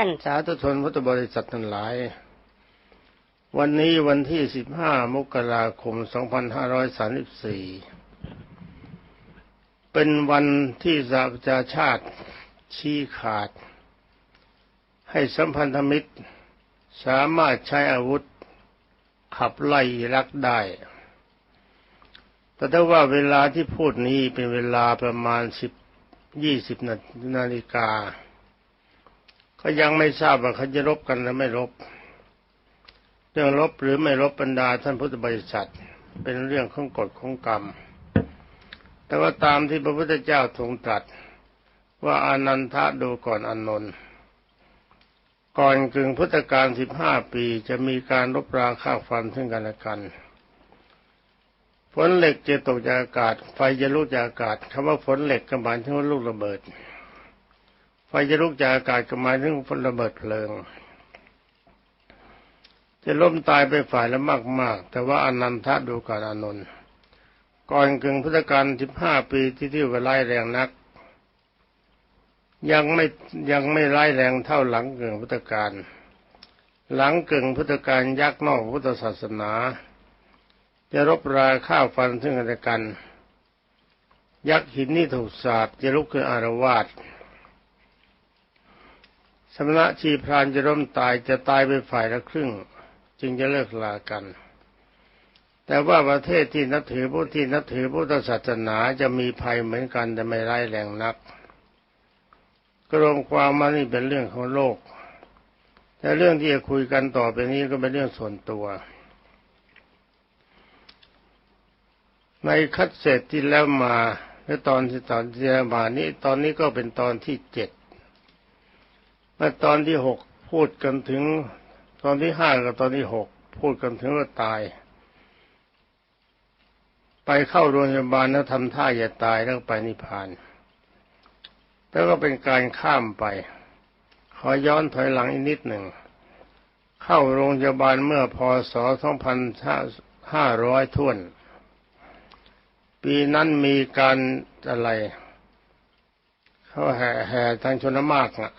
ท่านสาธุชนพุทธบริษัททั้งหลาย วันนี้วันที่ 15 มกราคม 2534 เป็นวันที่สหประชาชาติชี้ขาด ให้สัมพันธมิตรสามารถใช้อาวุธขับไล่อิรักได้ แต่ถ้าว่าเวลาที่พูดนี้เป็นเวลาประมาณ10 20นาฬิกา ก็ยังไม่ทราบว่าเขาจะรบกันหรือไม่รบ เรื่องรบหรือไม่รบบรรดาท่านพุทธบริษัท เป็นเรื่องของกฎของกรรม แต่ว่าตามที่พระพุทธเจ้าทรงตรัส ว่าอานันทะดูก่อนอานนท์ก่อนกึ่งพุทธกาลสิบห้าปีจะมีการรบราฆ่าฟันซึ่งกันและกันฝนเหล็กจะตกจากอากาศ ไฟจะลุกจากอากาศคำว่าฝนเหล็กก็หมายถึงว่าลูกระเบิด ไฟจะลุกจากอากาศก็หมายถึงฝนระเบิดเพลิง จะล้มตายไปฝ่ายละมากๆ แต่ว่าอนันทะดูก่อนอานนท์ก่อนกึ่งพุทธกาลสิบห้าปีที่ที่ว่าไล่แรงนัก ยังไม่ยังไม่ร้ายแรงเท่าหลังเกิงพุทธกาลหลังเกิงพุทธกาลยักษ์นอกพุทธศาสนา จะรบราข้าวฟันซึ่งกันและกัน ยักษ์หินนี่ถูกสาบจะลุกขึ้นอารวาส สมณะชีพรานจะร่มตายจะตายไปฝ่ายละครึ่ง จึงจะเลิกลากัน แต่ว่าประเทศที่นับถือผู้ที่นับถือพุทธศาสนาจะมีภัยเหมือนกันแต่ไม่ร้ายแรงนักกรมความมานี่เป็นเรื่องของโลก แต่เรื่องที่จะคุยกันต่อไปนี้ก็เป็นเรื่องส่วนตัว ในคัดเสร็จที่แล้วมาในตอนที่ตอนที่แล้วมานี้ตอนนี้ก็เป็นตอนที่เจ็ด เมื่อตอนที่หกพูดกันถึง ตอนที่ห้ากับตอนที่หกพูดกันถึงว่าตาย ไปเข้าโรงพยาบาลแล้วทำท่าอย่าตายแล้วไปนิพพาน แล้วก็เป็นการข้ามไป ขอย้อนถอยหลังอีกนิดหนึ่ง เข้าโรงพยาบาลเมื่อพศ2500ท่วน ปีนั้นมีการอะไร เขาแห่แห่ทางชนมากอะ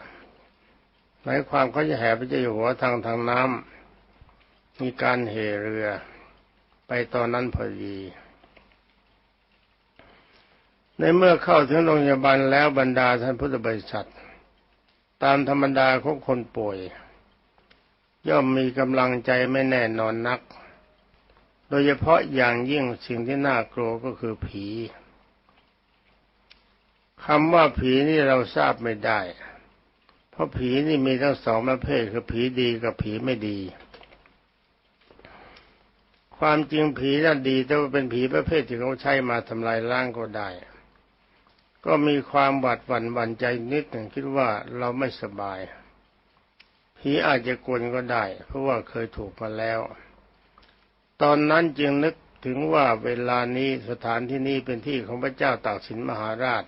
หมายความเขาจะแห่พระเจ้าอยู่หัวทางทางน้ำมีการเหเรือ ไปตอนนั้นพอดี ในเมื่อเข้าถึงโรงพยาบาลแล้วบรรดาท่านพุทธบริษัท ตามธรรมดาของคนป่วย ย่อมมีกำลังใจไม่แน่นอนนัก โดยเฉพาะอย่างยิ่งสิ่งที่น่ากลัวก็คือผีคำว่าผีนี่เราทราบไม่ได้ ราะผีนี่มีทั้งสองประเภทคือผีดีกับผีไม่ดี ความจริงผีน่ะดีแต่ว่าเป็นผีประเภทที่เขาใช้มาทำลายร่างก็ได้ ก็มีความหวาดหวั่นหวั่นใจนิดหนึ่งคิดว่าเราไม่สบาย ผีอาจจะกวนก็ได้ เพราะว่าเคยถูกมาแล้ว ตอนนั้นจึงนึกถึงว่าเวลานี้สถานที่นี้เป็นที่ของพระเจ้าตากสินมหาราช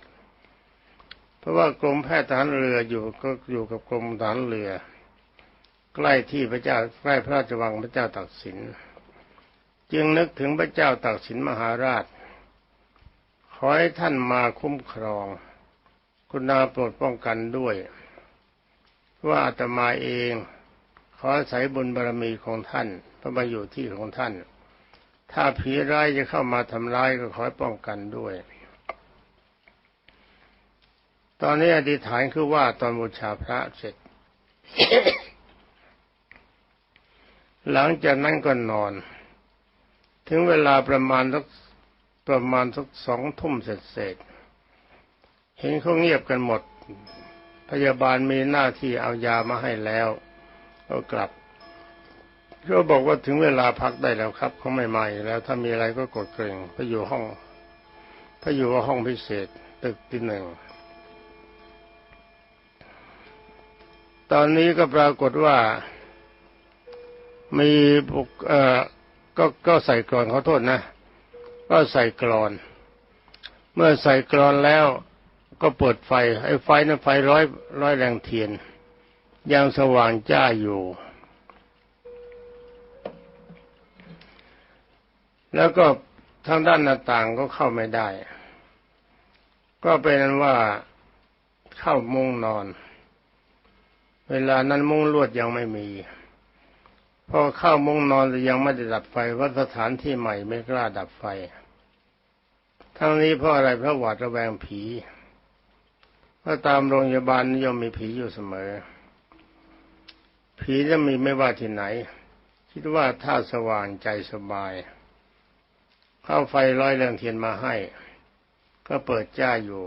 เพราะว่ากรมแพทย์ทหารเรืออยู่ก็อยู่กับกรมทหารเรือ ใกล้ที่พระเจ้าใกล้พระราชวังพระเจ้าตากสิน จึงนึกถึงพระเจ้าตากสินมหาราช ขอให้ท่านมาคุ้มครอง คุณนาโปรดป้องกันด้วย ว่าอาตมาเองขออาศัยบุญบารมีของท่านพระมาอยู่ที่ของท่าน ถ้าผีร้ายจะเข้ามาทำร้ายก็ขอป้องกันด้วย ตอนนี้อธิษฐานคือว่าตอนบูชาพระเสร็จ หลังจากนั้นก็นอน ถึงเวลาประมาณสักประมาณสักสองทุ่มเสร็จเห็นเขาเงียบกันหมด พยาบาลมีหน้าที่เอายามาให้แล้วก็กลับเขาบอกว่าถึงเวลาพักได้แล้วครับเขาไม่มาอีกแล้ว ถ้ามีอะไรก็กดกรงไปอยู่ห้องไปอยู่ว่าห้องพิเศษ ตึกที่หนึ่ง ตอนนี้ก็ปรากฏว่ามีบุกเอ่อก็ก็ใส่กรอนขอโทษนะ ก็ใส่กรอน เมื่อใส่กรอนแล้วก็เปิดไฟ ไอ้ไฟนั้นไฟร้อยร้อยแรงเทียนยังสว่างจ้าอยู่ แล้วก็ทางด้านหน้าต่างก็เข้าไม่ได้ ก็เป็นนั้นว่าเข้ามุงนอน เวลานั้นมุ้งลวดยังไม่มี พอเข้ามุ้งนอนแต่ยังไม่ได้ดับไฟวัดสถานที่ใหม่ไม่กล้าดับไฟ ทั้งนี้เพราะอะไรเพราะหวาดระแวงผีเพราะตามโรงพยาบาลนิยมมีผีอยู่เสมอ ผีจะมีไม่ว่าที่ไหน คิดว่าถ้าสว่างใจสบาย เข้าไฟร้อยเรืองเทียนมาให้ ก็เปิดจ้าอยู่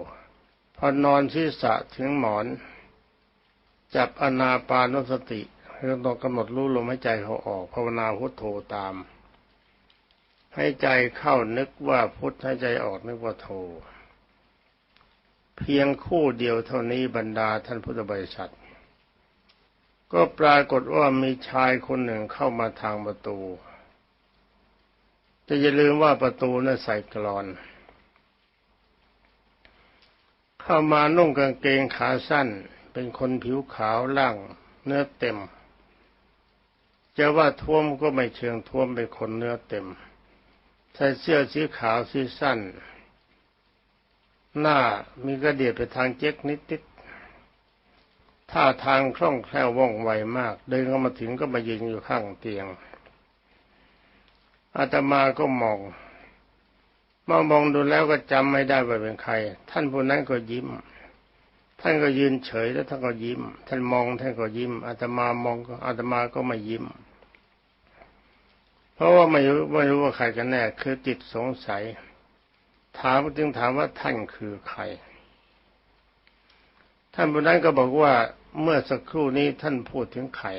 พอนอนศีรษะถึงหมอน จับอนาปานุสติเราต้องกำหนดรู้ลมหายใจเขาออก ภาวนาพุทโธตาม ให้ใจเข้านึกว่าพุทให้ใจออกนึกว่าโธเพียงคู่เดียวเท่านี้บรรดาท่านพุทธบริษัท ก็ปรากฏว่ามีชายคนหนึ่งเข้ามาทางประตูจะอย่าลืมว่าประตูนั้นใส่กรอน เข้ามานุ่งกางเกงขาสั้น เป็นคนผิวขาวล่างเนื้อเต็ม จะว่าท้วมก็ไม่เชิงท้วมเป็นคนเนื้อเต็ม ใส่เสื้อสีขาวสีสั้น หน้ามีกระเดียดไปทางเจ๊กนิดๆท่าทางคล่องแคล่วว่องไวมาก เดินเข้ามาถึงก็มายืนอยู่ข้างเตียง อาตมาก็มองมองมองดูแล้วก็จำไม่ได้ว่าเป็นใคร ท่านผู้นั้นก็ยิ้ม ท่านก็ยืนเฉยแล้วท่านก็ยิ้ม ท่านมองท่านก็ยิ้มอาตมามองก็อาตมาก็ไม่ยิ้ม เพราะว่าไม่รู้ไม่รู้ว่าใครกันแน่คือจิตสงสัย ถามจึงถามว่าท่านคือใคร ท่านผู้นั้นก็บอกว่าเมื่อสักครู่นี้ท่านพูดถึงใคร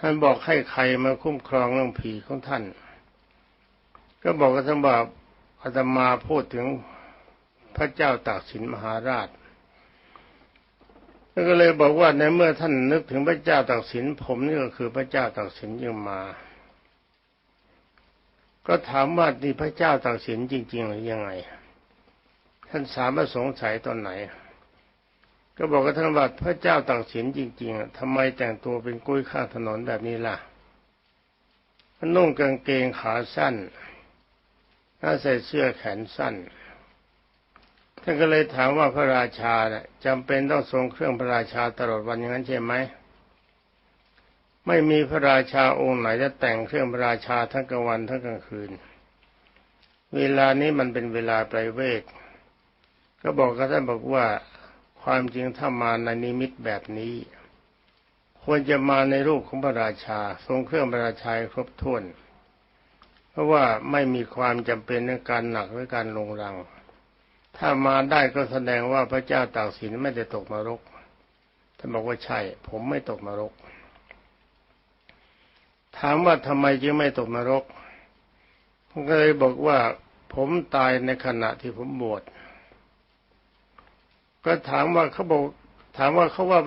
ท่านบอกให้ใครมาคุ้มครองเรื่องผีของท่าน ก็บอกกับท่านว่าอาตมาพูดถึงพระเจ้าตากสินมหาราช ก็เลยบอกว่าในเมื่อท่านนึกถึงพระเจ้าตากสินผมนี่ก็คือพระเจ้าตากสินยังมา ก็ถามว่านี่พระเจ้าตากสินจริง ๆ หรือยังไง ท่านสามารถสงสัยตอนไหน ก็บอกกับท่านว่าพระเจ้าตากสินจริงๆทำไมแต่งตัวเป็นกุ้ยข้างถนนแบบนี้ล่ะนุ่งกางเกงขาสั้นถ้าใส่เสื้อแขนสั้น ท่านก็เลยถามว่าพระราชาเนี่ยจำเป็นต้องทรงเครื่องพระราชาตลอดวันอย่างนั้นใช่ไหมไม่มีพระราชาองค์ไหนจะแต่งเครื่องพระราชาทั้งกลางวันทั้งกลางคืน เวลานี้มันเป็นเวลาไตรเวทก็บอกกับท่านบอกว่าความจริงถ้ามาในนิมิตแบบนี้ ควรจะมาในรูปของพระราชา ทรงเครื่องพระราชาครบถ้วน เพราะว่าไม่มีความจำเป็นในการหนักหรือการลงรัง ถ้ามาได้ก็แสดงว่าพระเจ้าตากสินไม่ได้ตกนรกท่านบอกว่าใช่ ผมไม่ตกนรก ถามว่าทำไมจึงไม่ตกนรกผมก็เลยบอกว่า ผมตายในขณะที่ผมบวชก็ถามว่าเขาบอก ถามว่าเขาว่า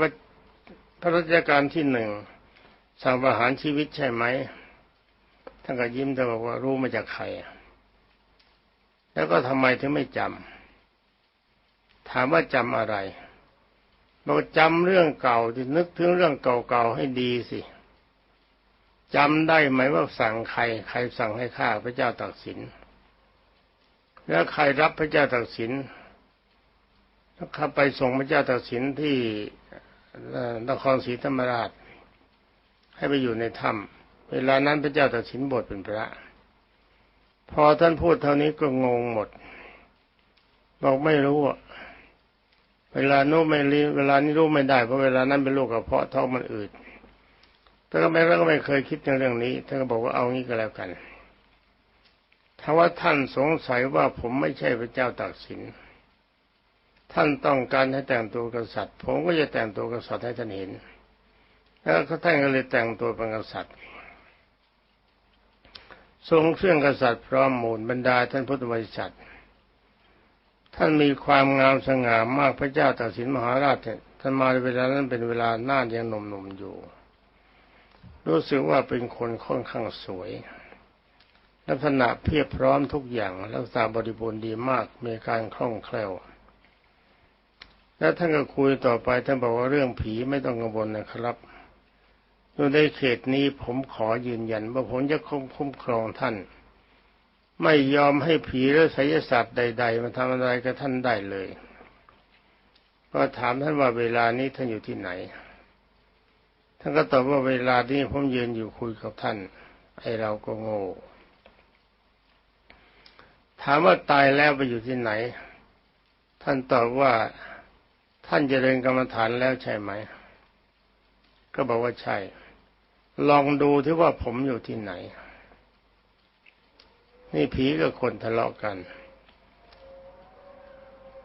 พระราชการที่หนึ่งสั่งประหารชีวิตใช่ไหมท่านก็ยิ้มแต่บอกว่ารู้มาจากใคร แล้วก็ทำไมถึงไม่จำ ถามว่าจำอะไรบอกจำเรื่องเก่าที่นึกถึงเรื่องเก่าๆให้ดีสิจำได้ไหมว่าสั่งใคร ใครสั่งให้ฆ่าพระเจ้าตากสิน แล้วใครรับพระเจ้าตากสินแล้วขับไปส่งพระเจ้าตากสินที่นครศรีธรรมราช ให้ไปอยู่ในถ้ำเวลานั้นพระเจ้าตากสินบทเป็นพระ พอท่านพูดเท่านี้ก็งงหมด บอกไม่รู้อะ เวลาโน้ไม่รีเวลานี้รู้ไม่ได้เพราะเวลานั้นเป็นโรคกระเพาะท้องมันอืดแต่ก็ไม่ก็ไม่เคยคิดในเรื่องนี้ท่านก็บอกว่าเอางี้ก็แล้วกัน ถ้าว่าท่านสงสัยว่าผมไม่ใช่พระเจ้าตากสิน ท่านต้องการให้แต่งตัวกษัตริย์ ผมก็จะแต่งตัวกษัตริย์ให้ท่านเห็น แล้วก็ท่านก็เลยแต่งตัวเป็นกษัตริย์ ทรงเครื่องกษัตริย์พร้อมมูลบรรดาท่านพุทธบริษัท ท่านมีความงามสง่ามากพระเจ้าตากสินมหาราชท่านมาในเวลานั้นเป็นเวลาหน้ายังหนุ่มๆอยู่ รู้สึกว่าเป็นคนค่อนข้างสวย ลักษณะเพียบพร้อมทุกอย่างลักษณะบริบูรณ์ดีมากมีการคล่องแคล่ว แล้วท่านก็คุยต่อไปท่านบอกว่าเรื่องผีไม่ต้องกังวลนะครับอยู่ในเขตนี้ผมขอยืนยันว่าผมจะคุ้มครองท่าน ไม่ยอมให้ผีหรือไสยศาสตร์ใด ๆ มาทำอะไรกับท่านได้เลย ก็ถามท่านว่าเวลานี้ท่านอยู่ที่ไหน ท่านก็ตอบว่าเวลานี้ผมยืนอยู่คุยกับท่าน ไอ้เราก็โง่ ถามว่าตายแล้วไปอยู่ที่ไหน ท่านตอบว่าท่านเจริญกรรมฐานแล้วใช่ไหม ก็บอกว่าใช่ ลองดูที่ว่าผมอยู่ที่ไหน นี่ผีกับคนทะเลาะกัน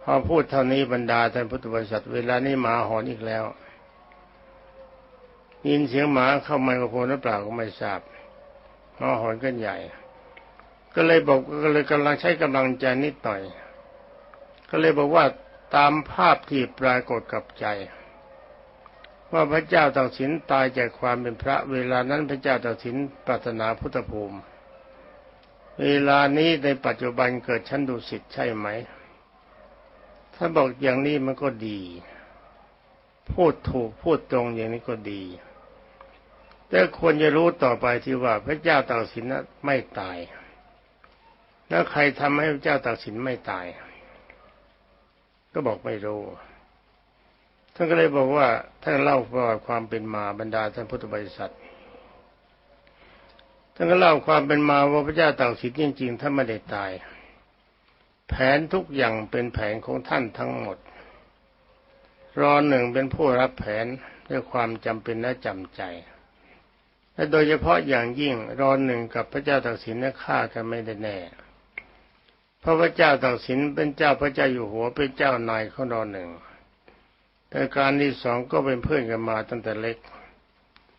พอพูดเท่านี้บรรดาท่านพุทธบริษัทเวลานี้หมาหอนอีกแล้ว ยินเสียงหมาเข้าไมโครโฟนหรือเปล่าก็ไม่ทราบหมาหอนกันใหญ่ ก็เลยบอกก็เลยกำลังใช้กำลังใจนิดหน่อย ก็เลยบอกว่าตามภาพที่ปรากฏกับใจ ว่าพระเจ้าตากสินตายจากความเป็นพระ เวลานั้นพระเจ้าตากสินปรารถนาพุทธภูมิ เวลานี้ในปัจจุบันเกิดชั้นดุสิตใช่ไหม ถ้าบอกอย่างนี้มันก็ดี พูดถูกพูดตรงอย่างนี้ก็ดี แต่ควรจะรู้ต่อไปที่ว่าพระเจ้าตากสินนั้นไม่ตาย แล้วใครทำให้พระเจ้าตากสินไม่ตาย ก็บอกไม่รู้ ท่านก็เลยบอกว่าท่านเล่าประวัติความเป็นมาบรรดาท่านพุทธบริษัท ท่านก็เล่าความเป็นมาว่าพระเจ้าตากสินจริงๆท่านไม่ได้ตาย แผนทุกอย่างเป็นแผนของท่านทั้งหมด รอหนึ่งเป็นผู้รับแผนด้วยความจำเป็นและจำใจ และโดยเฉพาะอย่างยิ่งรอหนึ่งกับพระเจ้าตากสินเนี่ยฆ่ากันไม่ได้แน่เพราะพระเจ้าตากสินเป็นเจ้าพระเจ้าอยู่หัวเป็นเจ้านายของรอหนึ่งแต่การที่สองก็เป็นเพื่อนกันมาตั้งแต่เล็ก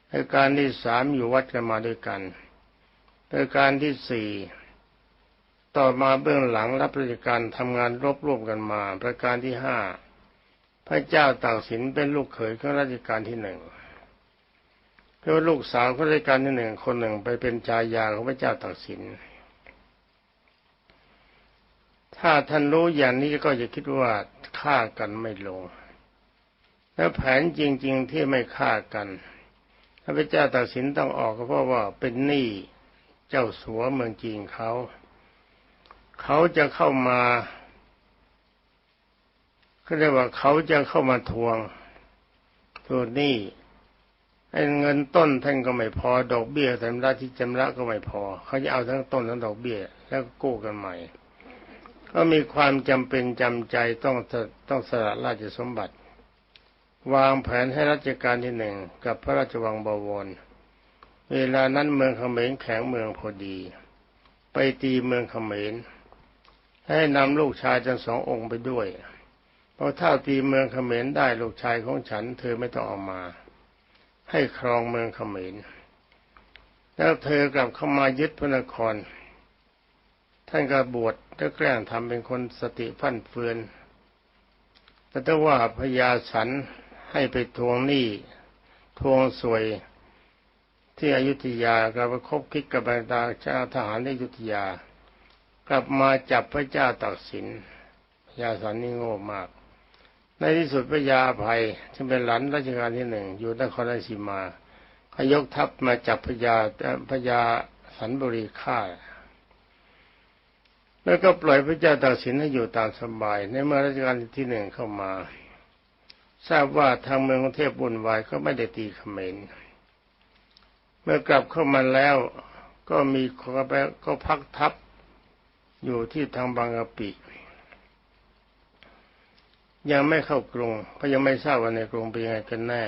แต่การที่สามอยู่วัดกันมาด้วยกัน แต่การที่สี่ต่อมาเบื้องหลังรับราชการทำงานรบรวมกันมา ประการที่ห้าพระเจ้าตากสินเป็นลูกเขยของราชการที่หนึ่งเพราะลูกสาวของราชการที่หนึ่งคนหนึ่งไปเป็นชายาของพระเจ้าตากสิน ถ้าท่านรู้อย่างนี้ก็จะคิดว่าฆ่ากันไม่ลง แล้วแผนจริง ๆ ที่ไม่ฆ่ากันพระเจ้าตากสินต้องออกก็เพราะว่าเป็นหนี้ เจ้าสัวเมืองจีนเขาเขาจะเข้ามาเขาเรียกว่าเขาจะเข้ามาทวงตัวหนี้ไอ้เงินต้นท่านก็ไม่พอ ดอกเบี้ยชำระที่ชำระก็ไม่พอ เขาจะเอาทั้งต้นทั้งดอกเบี้ย แล้วก็กู้กันใหม่ ก็มีความจำเป็นจำใจต้องต้องสละราชสมบัติ วางแผนให้รัชกาลที่หนึ่งกับพระราชวังบวร เวลานั้นเมืองเขมรแข็งเมืองพอดี ไปตีเมืองเขมรให้นำลูกชายทั้งสององค์ไปด้วย เพราะถ้าตีเมืองเขมรได้ลูกชายของฉัน เธอไม่ต้องเอามา ให้ครองเมืองเขมรแล้วเธอกลับเข้ามายึดพระนคร ท่านก็บวชแล้วแกล้งทำเป็นคนสติพันเฟือนแต่ถ้าว่าพญาสันให้ไปทวงหนี้ทวงสวย ที่อยุธยากลับไปคบคิดกับบรรดาเจ้าทหารในอยุธยา กลับมาจับพระเจ้าตากสินพญาสันนี่โง่มาก ในที่สุดพระยาภัยซึ่งเป็นหลานรัชกาลที่หนึ่งอยู่นครราชสีมาขยกทัพมาจับพญาพญาสันบุรีฆ่าแล้วก็ปล่อยพระเจ้าตากสินให้อยู่ตามสบาย ในเมื่อรัชกาลที่หนึ่งเข้ามา ทราบว่าทางเมืองกรุงเทพบุญวายก็ไม่ได้ตีเขมร เมื่อกลับเข้ามาแล้วก็มีก็พักทัพอยู่ที่ทางบางกะปิ ยังไม่เข้ากรุงเพราะยังไม่ทราบว่าในกรุงเป็นยังไงกันแน่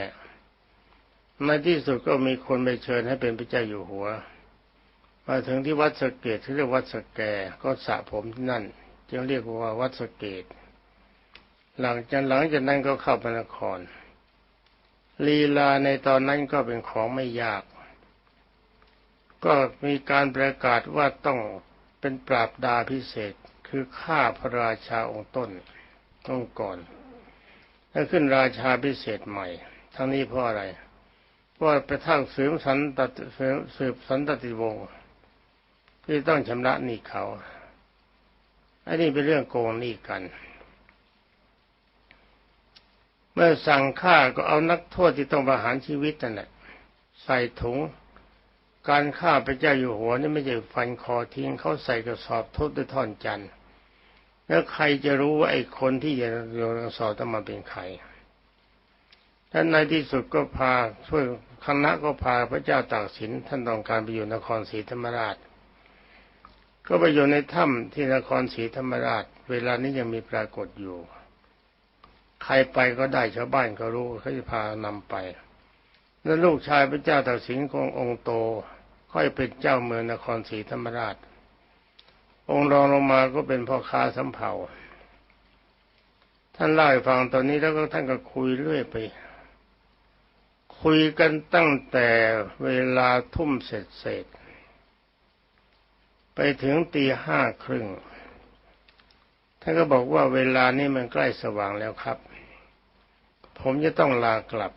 ในที่สุดก็มีคนไปเชิญให้เป็นพระเจ้าอยู่หัว มาถึงที่วัดสะเกตที่เรียกวัดสแกก็สระผมที่นั่น จึงเรียกว่าวัดสะเกต หลังจากหลังจากนั้นก็เข้าพระนครลีลาในตอนนั้นก็เป็นของไม่ยาก ก็มีการประกาศว่าต้องเป็นปราบดาพิเศษคือฆ่าพระราชาองค์ต้นต้องก่อนแล้วขึ้นราชาพิเศษใหม่ ทั้งนี้เพราะอะไร เพราะไปทั้งสืบสันตติสืบสันตติวงศ์ที่ต้องชำระหนี้เขาอันนี้เป็นเรื่องโกงหนี้กัน เมื่อสั่งฆ่าก็เอานักโทษที่ต้องประหารชีวิตนั่นแหละใส่ถุง การฆ่าพระเจ้าอยู่หัวนี่ไม่ใช่ฟันคอทิ้งเขาใส่กระสอบทุบด้วยท่อนจันทร์แล้วใครจะรู้ว่าไอ้คนที่จะโยนกระสอบต้องมาเป็นใครท่านในที่สุดก็พาช่วยคณะก็พาพระเจ้าตากสินท่านต้องการไปอยู่นครศรีธรรมราช ก็ไปอยู่ในถ้ำที่นครศรีธรรมราช เวลานี้ยังมีปรากฏอยู่ ใครไปก็ได้ชาวบ้านก็รู้เขาจะพานำไป แล้วลูกชายพระเจ้าตากสินขององค์โต ค่อยเป็นเจ้าเมืองนครศรีธรรมราช องค์รองลงมาก็เป็นพ่อค้าสำเภาท่านเล่าให้ฟังตอนนี้แล้วก็ท่านก็คุยเรื่อยไป คุยกันตั้งแต่เวลาทุ่มเสร็จเสร็จไปถึงตีห้าครึ่งท่านก็บอกว่าเวลานี้มันใกล้สว่างแล้วครับ ผมจะต้องลากลับ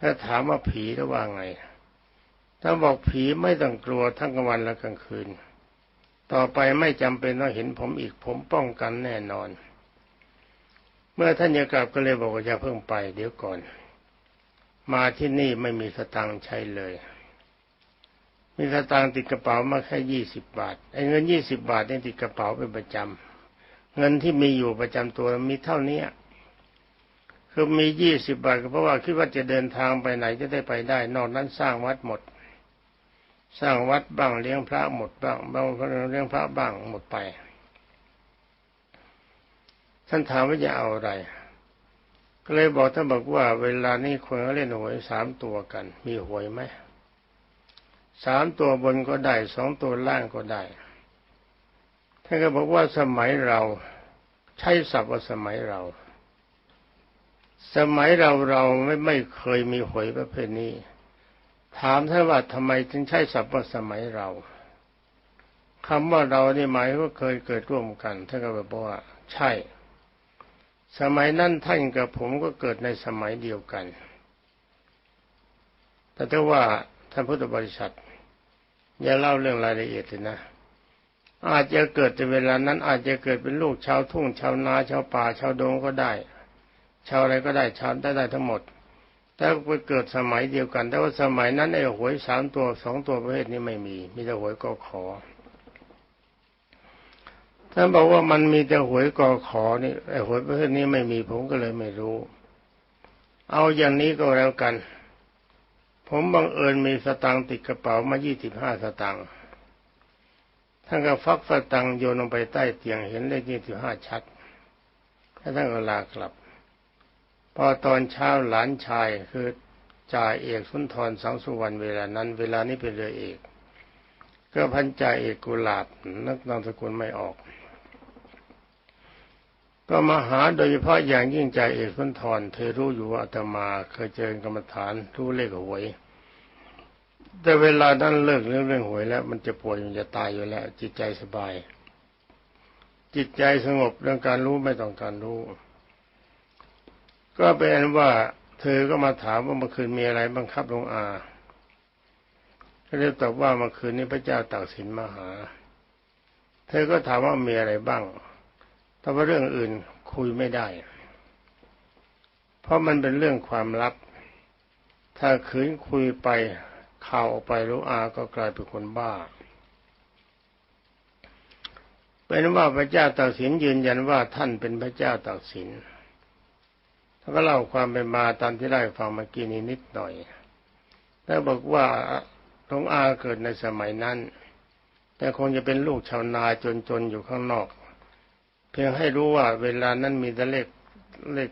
ถ้าถามว่าผีจะว่าไง ถ้าบอกผีไม่ต้องกลัวทั้งกลางวันและกลางคืน ต่อไปไม่จำเป็นต้องเห็นผมอีกผมป้องกันแน่นอน เมื่อท่านจะกลับก็เลยบอกว่าอย่าเพิ่งไป เดี๋ยวก่อน มาที่นี่ไม่มีสตังค์ใช้เลย มีสตางค์ติดกระเป๋ามาแค่ยี่สิบบาทไอ้เงินยี่สิบบาทนี่ติดกระเป๋าเป็นประจำเงินที่มีอยู่ประจำตัวมีเท่านี้คือมียี่สิบบาทก็เพราะว่าคิดว่าจะเดินทางไปไหนจะได้ไปได้ นอกนั้นสร้างวัดหมด สร้างวัดบ้างเลี้ยงพระหมดบ้างบางคนเลี้ยงพระบ้างหมดไป ท่านถามว่าจะเอาอะไร ก็เลยบอกท่านบอกว่า เวลานี้คนเขาเล่นหวยสามตัวกัน มีหวยไหมสามตัวบนก็ได้สองตัวล่างก็ได้ท่านก็บอกว่าสมัยเราใช้ศัพท์ว่าสมัยเรา สมัยเราเราไม่ไม่เคยมีหวยประเภทนี้ ถามท่านว่าทำไมถึงใช้ศัพท์ว่าสมัยเราคำว่าเรานี่หมายว่าเคยเกิดร่วมกันท่านก็บอกว่า ใช่ สมัยนั้นท่านกับผมก็เกิดในสมัยเดียวกัน แต่ถ้าว่าท่านพุทธบริษัทอย่าเล่าเรื่องรายละเอียดเลยนะอาจจะเกิดในเวลานั้น อาจจะเกิดเป็นลูกชาวทุ่งชาวนาชาวป่าชาวดงก็ได้ ชาวอะไรก็ได้ชาวได้ได้ทั้งหมด แต่ไปเกิดสมัยเดียวกัน แต่ว่าสมัยนั้นไอ้หวยสามตัวสองตัวประเภทนี้ไม่มี มีแต่หวยกอขอท่านบอกว่ามันมีแต่หวยกอขอนี่ไอ้หวยประเภทนี้ไม่มีผมก็เลยไม่รู้ เอาอย่างนี้ก็แล้วกัน ผมบังเอิญมีสตังค์ติดกระเป๋ามายี่สิบห้าสตังค์ท่านก็ฟักสตังค์โยนลงไปใต้เตียงเห็นเลขยี่สิบห้าชัดแล้วท่านก็ลากลับ พอตอนเช้าหลานชายคือจ่าเอกสุนทรสังสุวรรณเวลานั้น เวลานี้เป็นเรือเอกก็พันจ่าเอกกุหลาบนักนามสกุลไม่ออก ก็มาหาโดยเฉพาะอย่างยิ่งใจเอกสุนทรเธอรู้อยู่ว่าอาตมาเคยเจอกรรมฐานรู้เลขหวย แต่เวลานั้นเลิกเรื่องเรื่องหวยแล้ว มันจะป่วยมันจะตายอยู่แล้ว จิตใจสบาย จิตใจสงบเรื่องการรู้ไม่ต้องการรู้ ก็เป็นว่าเธอก็มาถามว่าเมื่อคืนมีอะไรบังคับลงอาก็เลยตอบว่าเมื่อคืนนี้พระเจ้าตากสินมาหา เธอก็ถามว่ามีอะไรบ้าง แต่ว่าเรื่องอื่นคุยไม่ได้ เพราะมันเป็นเรื่องความลับ ถ้าขืนคุยไปข่าวออกไปรู้อาก็กลายเป็นคนบ้า เป็นว่าพระเจ้าตากสินยืนยันว่าท่านเป็นพระเจ้าตากสิน ท่านก็เล่าความเป็นมาตามที่ได้ฟังเมื่อกี้นี้นิดหน่อยแล้วบอกว่าหลวงอาเกิดในสมัยนั้น แต่คงจะเป็นลูกชาวนาจนๆอยู่ข้างนอก เพียงให้รู้ว่าเวลานั้นมีแต่เลขเลข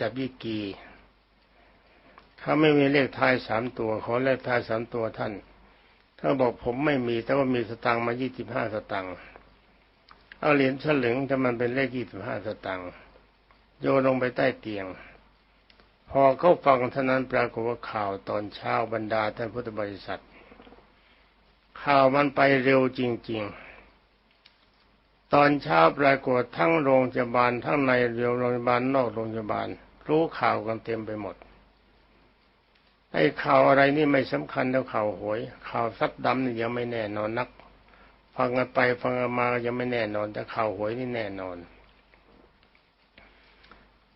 จับยี่กีเขาไม่มีเลขท้ายสามตัวขอเลขท้ายสามตัวท่านถ้าบอกผมไม่มีแต่ว่ามีสตังค์มายี่สิบห้าสตังค์เอาเหรียญฉลึงถ้ามันเป็นเลขยี่สิบห้าสตังค์ โยนลงไปใต้เตียง พอเขาฟังเท่านั้นปรากฏว่าข่าวตอนเช้าบรรดาท่านพุทธบริษัท ข่าวมันไปเร็วจริง ๆ ตอนเช้าปรากฏทั้งโรงพยาบาลทั้งในโรงพยาบาลนอกโรงพยาบาล รู้ข่าวกันเต็มไปหมดไอ้ข่าวอะไรนี่ไม่สำคัญเท่าข่าวหวย ข่าวซัดดำนี่ยังไม่แน่นอนนัก ฟังกันไปฟังกันมายังไม่แน่นอนแต่ข่าวหวยนี่แน่นอน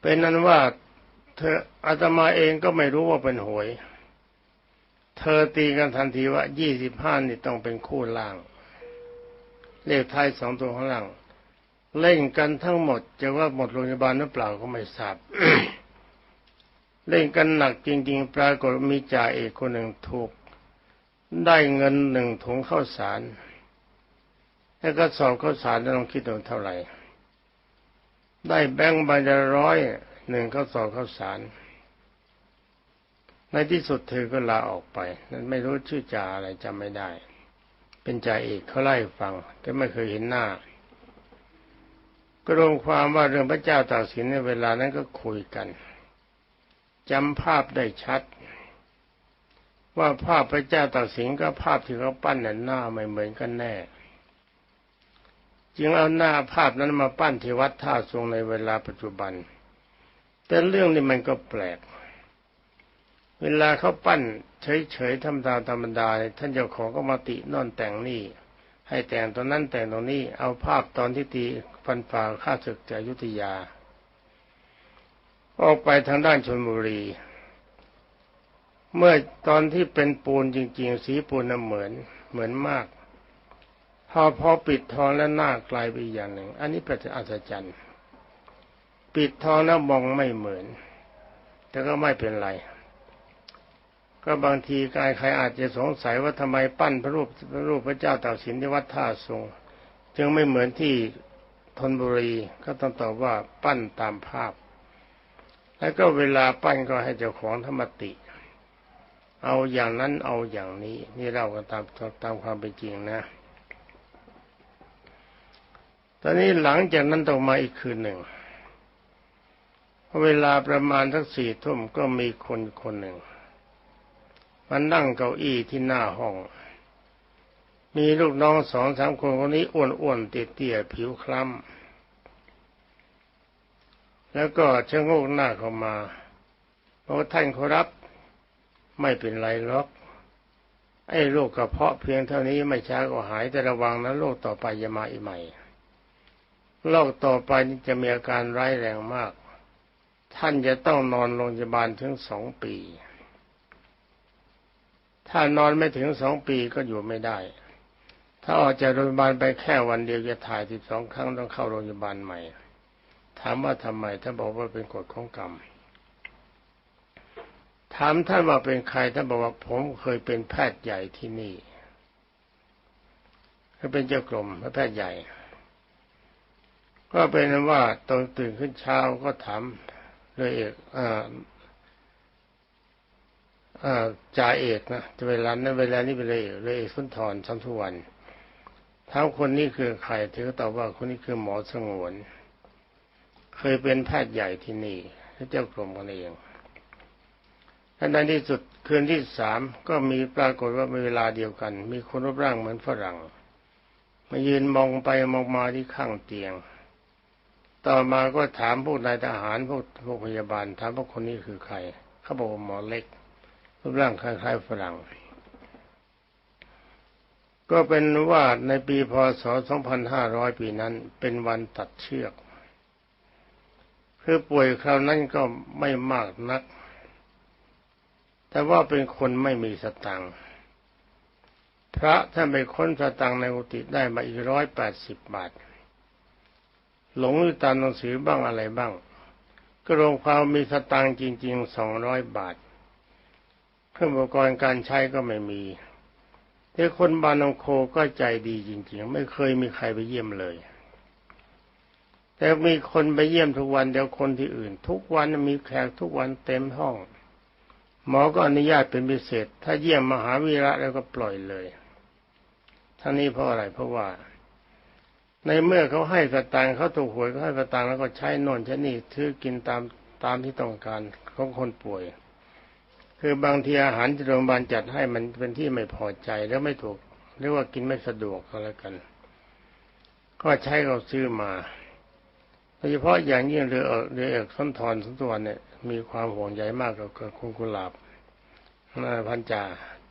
เป็นนั้นว่าเธออาตมาเองก็ไม่รู้ว่าเป็นหวย เธอตีกันทันทีว่ายี่สิบห้านี่ต้องเป็นคู่ล่าง เลขท้ายสองตัวข้างล่าง เล่นกันทั้งหมด จะว่าหมดโรงพยาบาลหรือเปล่าก็ไม่ทราบเล่นกันหนักจริง ๆ ปรากฏมีจ่าเอกคนหนึ่งถูก ได้เงินหนึ่งถุงข้าวสาร แล้วก็สอบข้าวสารแล้วลองคิดดูเท่าไหร่ ได้แบงค์ใบละร้อยหนึ่งข้าวสอบข้าวสาร ในที่สุดเธอก็ลาออกไป นั้นไม่รู้ชื่อจ่าอะไรจำไม่ได้ เป็นจ่าเอกเขาไล่ฟัง แต่ไม่เคยเห็นหน้า ก็รวมความว่าเรื่องพระเจ้าตากสินในเวลานั้นก็คุยกันจำภาพได้ชัด ว่าภาพพระเจ้าตากสินกับภาพที่เขาปั้นน่ะหน้าไม่เหมือนกันแน่ จึงเอาหน้าภาพนั้นมาปั้นที่วัดท่าทรงในเวลาปัจจุบัน แต่เรื่องนี้มันก็แปลก เวลาเขาปั้นเฉยๆธรรมดาธรรมดาท่านเจ้าของก็มาตินอนแต่งนี่ ให้แต่งตอนนั้นแต่งตรงนี้เอาภาพตอนที่ตีฟันฝ่าข้าศึกจากอยุธยา ออกไปทางด้านชนบุรี เมื่อตอนที่เป็นปูนจริง ๆ สีปูนน่ะเหมือนเหมือนมาก พอพอปิดทองแล้วหน้ากลายไปอย่างหนึ่ง อันนี้เป็นอัศจรรย์ ปิดทองแล้วมองไม่เหมือน แต่ก็ไม่เป็นไร ก็บางทีกายใครอาจจะสงสัยว่าทำไมปั้นพระรูปพระรูปพระเจ้าตากสินที่วัดท่าทรงจึงไม่เหมือนที่ธนบุรีก็ต้องตอบว่าปั้นตามภาพ แล้วก็เวลาปั้นก็ให้เจ้าของธรรมติ เอาอย่างนั้นเอาอย่างนี้ นี่เรากันตามตามความเป็นจริงนะ ตอนนี้หลังจากนั้นต่อมาอีกคืนหนึ่ง เวลาประมาณสักสี่ทุ่มก็มีคนคนหนึ่งมานั่งเก้าอี้ที่หน้าห้อง มีลูกน้องสองสามคนคนนี้อ้วนๆเตี้ยๆผิวคล้ำแล้วก็ชะโงกหน้าเข้ามาบอกท่านขอรับไม่เป็นไรหรอกไอ้โรคกระเพาะเพียงเท่านี้ไม่ช้าก็หายแต่ระวังนะโรคต่อไปจะมาอีกใหม่ โรคต่อไปนี่จะมีอาการร้ายแรงมาก ท่านจะต้องนอนโรงพยาบาลถึงสองปี ถ้านอนไม่ถึงสองปีก็อยู่ไม่ได้ ถ้าออกจากโรงพยาบาลไปแค่วันเดียวจะถ่ายสิบสองครั้งต้องเข้าโรงพยาบาลใหม่ ถามว่าทำไมท่านบอกว่าเป็นกฎของกรรม ถามท่านว่าเป็นใครท่านบอกว่าผมเคยเป็นแพทย์ใหญ่ที่นี่เคยเป็นเจ้ากรมแพทย์ใหญ่ ก็เป็นว่าตอนตื่นขึ้นเช้าก็ถามเลยเอกอ่าอ่าจ่าเอกนะเวลานั้นเวลานี้เป็นเลยเอกเลยเอกสุนทรสัมทุวันถามคนนี้คือใครเธอก็ตอบว่าคนนี้คือหมอสงวน เคยเป็นแพทย์ใหญ่ที่นี่เจ้ากรมกันเองและในที่สุดคืนที่สามก็มีปรากฏว่ามีเวลาเดียวกัน มีคนรูปร่างเหมือนฝรั่ง มายืนมองไปมองมาที่ข้างเตียง ต่อมาก็ถามพวกนายทหารพวกพวกพยาบาลถามว่าคนนี้คือใคร เขาบอกว่าหมอเล็กรูปร่างคล้ายๆฝรั่ง ก็เป็นว่าในปีพศ 2500 ปีนั้น เป็นวันตัดเชือกคือป่วยคราวนั้นก็ไม่มากนัก แต่ว่าเป็นคนไม่มีสตังค์พระท่านไปค้นสตังค์ในกุฏิได้มาอีกร้อยแปดสิบบาท หลงอยู่ตามหนังสือบ้างอะไรบ้าง ก็รวมความมีสตังค์จริงๆสองร้อยบาท เครื่องอุปกรณ์การใช้ก็ไม่มีแต่คนบานองโคก็ใจดีจริงๆ ไม่เคยมีใครไปเยี่ยมเลย แต่มีคนไปเยี่ยมทุกวันเดี๋ยวคนที่อื่น ทุกวันมีแขกทุกวันเต็มห้อง หมอก็อนุญาตเป็นพิเศษ ถ้าเยี่ยมมหาวีระแล้วก็ปล่อยเลยทั้งนี้เพราะอะไรเพราะว่า ในเมื่อเขาให้สตางค์เขาถูกหวยเขาให้สตางค์แล้วก็ใช้นอนใช้นี่ซื้อกินตามตามที่ต้องการของคนป่วย คือบางทีอาหารที่โรงพยาบาลจัดให้มันเป็นที่ไม่พอใจแล้วไม่ถูกเรียกว่ากินไม่สะดวกก็แล้วกัน ก็ใช้เขาซื้อมาโดยเฉพาะอย่างยิ่งเรือเรือเอกส้นทอนสุนทรเนี่ยมีความห่วงใยมากกับคุณกุหลาบพันจ่า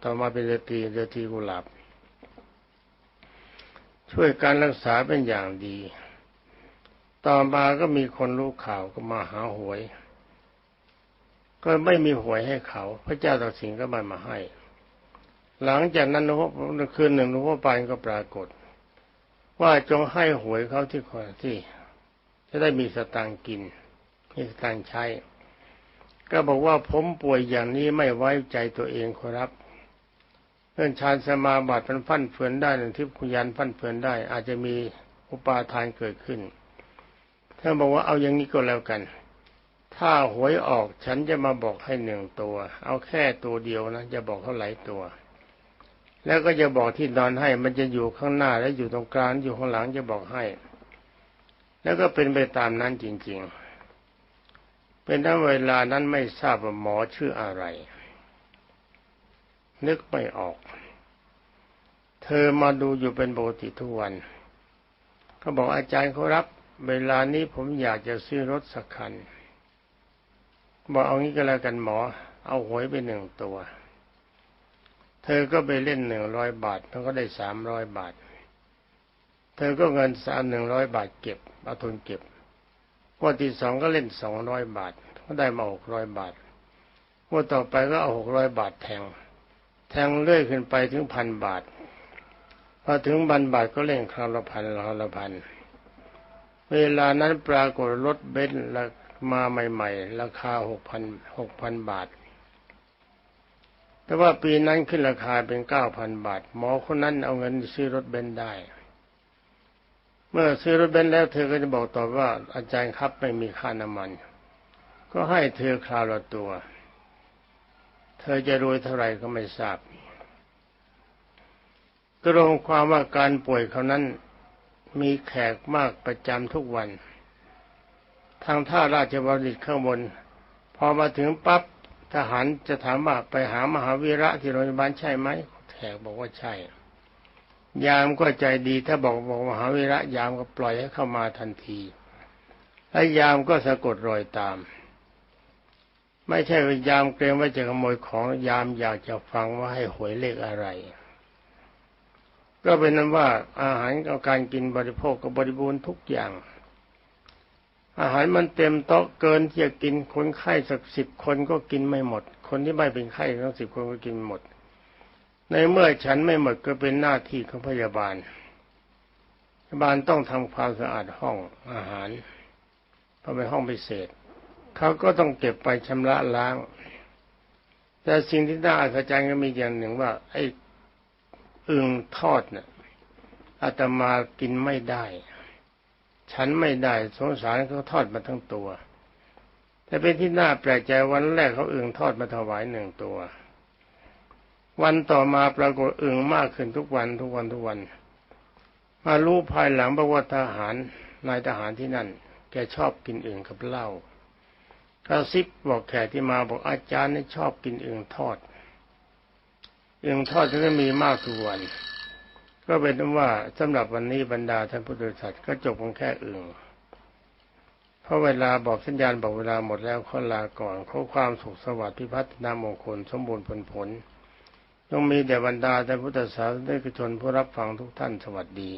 ต่อมาเป็นเรือตีเรือตีกุหลาบ ช่วยการรักษาเป็นอย่างดี ต่อมาก็มีคนรู้ข่าวก็มาหาหวย ก็ไม่มีหวยให้เขา พระเจ้าตากสินก็มามาให้ หลังจากนั้นคืนหนึ่งหลวงพ่อปานก็ปรากฏ ว่าจงให้หวยเขาที่คนที่ จะได้มีสตางค์กินมีสตางค์ใช้ ก็บอกว่าผมป่วยอย่างนี้ไม่ไว้ใจตัวเองขอรับ เรื่องฌานสมาบัติมันฟั่นเฟือนได้ทิพยานฟั่นเฟือนได้ อาจจะมีอุปาทานเกิดขึ้นท่านบอกว่าเอาอย่างนี้ก็แล้วกัน ถ้าหวยออกฉันจะมาบอกให้หนึ่งตัว เอาแค่ตัวเดียวนะจะบอกเท่าไหร่ตัว แล้วก็จะบอกที่นอนให้ มันจะอยู่ข้างหน้าและอยู่ตรงกลางอยู่ข้างหลังจะบอกให้ แล้วก็เป็นไปตามนั้นจริง ๆ เป็นทั้งเวลานั้นไม่ทราบว่าหมอชื่ออะไร นึกไม่ออก เธอมาดูอยู่เป็นปกติทุกวันก็บอกอาจารย์เขารับ เวลานี้ผมอยากจะซื้อรถสักคัน บอกเอางี้ก็แล้วกันหมอ เอาหวยไปหนึ่งตัว เธอก็ไปเล่นหนึ่งร้อยบาทเธอก็ได้สามร้อยบาท เธอก็เงินสามหนึ่งร้อยบาทเก็บเอาทุนเก็บวันที่สองก็เล่นสองร้อยบาทก็ได้มาหกร้อยบาทวันต่อไปก็เอาหกร้อยบาทแทง แทงเรื่อยขึ้นไปถึงพันบาทพอถึงพันบาทก็เล่นคราวละพันคราวละพันเวลานั้นปรากฏรถเบนซ์มาใหม่ ๆ ราคาหกพันหกพันบาท แต่ว่าปีนั้นขึ้นราคาเป็นเก้าพันบาท หมอคนนั้นเอาเงินซื้อรถเบนซ์ได้ เมื่อซื้อรถเบนซ์แล้วเธอก็จะบอกต่อว่าอาจารย์ครับไม่มีค่าน้ำมัน ก็ให้เธอคราวละตัว เธอจะรวยเท่าไหร่ก็ไม่ทราบตรงความว่าการป่วยเขานั้นมีแขกมากประจำทุกวัน ทางท่าราชบริตข้างบน พอมาถึงปั๊บทหารจะถามว่าไปหามหาวีระที่โรงพยาบาลใช่ไหมแขกบอกว่าใช่ ยามก็ใจดีถ้าบอกบอกมหาวีระยามก็ปล่อยให้เข้ามาทันทีและยามก็สะกดรอยตาม ไม่ใช่ว่ายามเกรงว่าจะขโมยของยามอยากจะฟังว่าให้หวยเลขอะไร ก็เป็นนั้นว่าอาหารกับการกินบริโภคก็บริบูรณ์ทุกอย่าง อาหารมันเต็มโต๊ะเกินที่จะกินคนไข้สักสิบคนก็กินไม่หมด คนที่ไม่เป็นไข้ทั้งสิบคนก็กินหมด ในเมื่อฉันไม่หมดก็เป็นหน้าที่ของพยาบาลพยาบาลต้องทำความสะอาดห้องอาหารเพราะเป็นห้องพิเศษ เขาก็ต้องเก็บไปชำระล้าง แต่สิ่งที่น่าอัศจรรย์ก็มีอย่างหนึ่งว่า ไอ้อึ่งทอดเนี่ยอาตมากินไม่ได้ ฉันไม่ได้สงสารเขาทอดมาทั้งตัว แต่เป็นที่น่าแปลกใจวันแรกเขาอึ่งทอดมาถวายหนึ่งตัว วันต่อมาปรากฏอึ่งมากขึ้นทุกวันทุกวันทุกวัน มารู้ภายหลังบอกว่าทหารนายทหารที่นั่นแกชอบกินอึ่งกับเหล้า กระซิบบอกแขกที่มาบอกอาจารย์นี่ชอบกินอึ่งทอดอึ่งทอดจะมีมากทุกวัน ก็เป็นว่าสำหรับวันนี้บรรดาท่านพุทธบริษัทก็จบกันแค่อึ่งเพราะเวลาบอกสัญญาณบอกเวลาหมดแล้วขอลาก่อนขอความสุขสวัสดิ์พิพัฒนามงคลสมบูรณ์ผลผลต้งมีแด่บรรดาท่านพุทธศาสนิกชนผู้รับฟังทุกท่านสวัสดี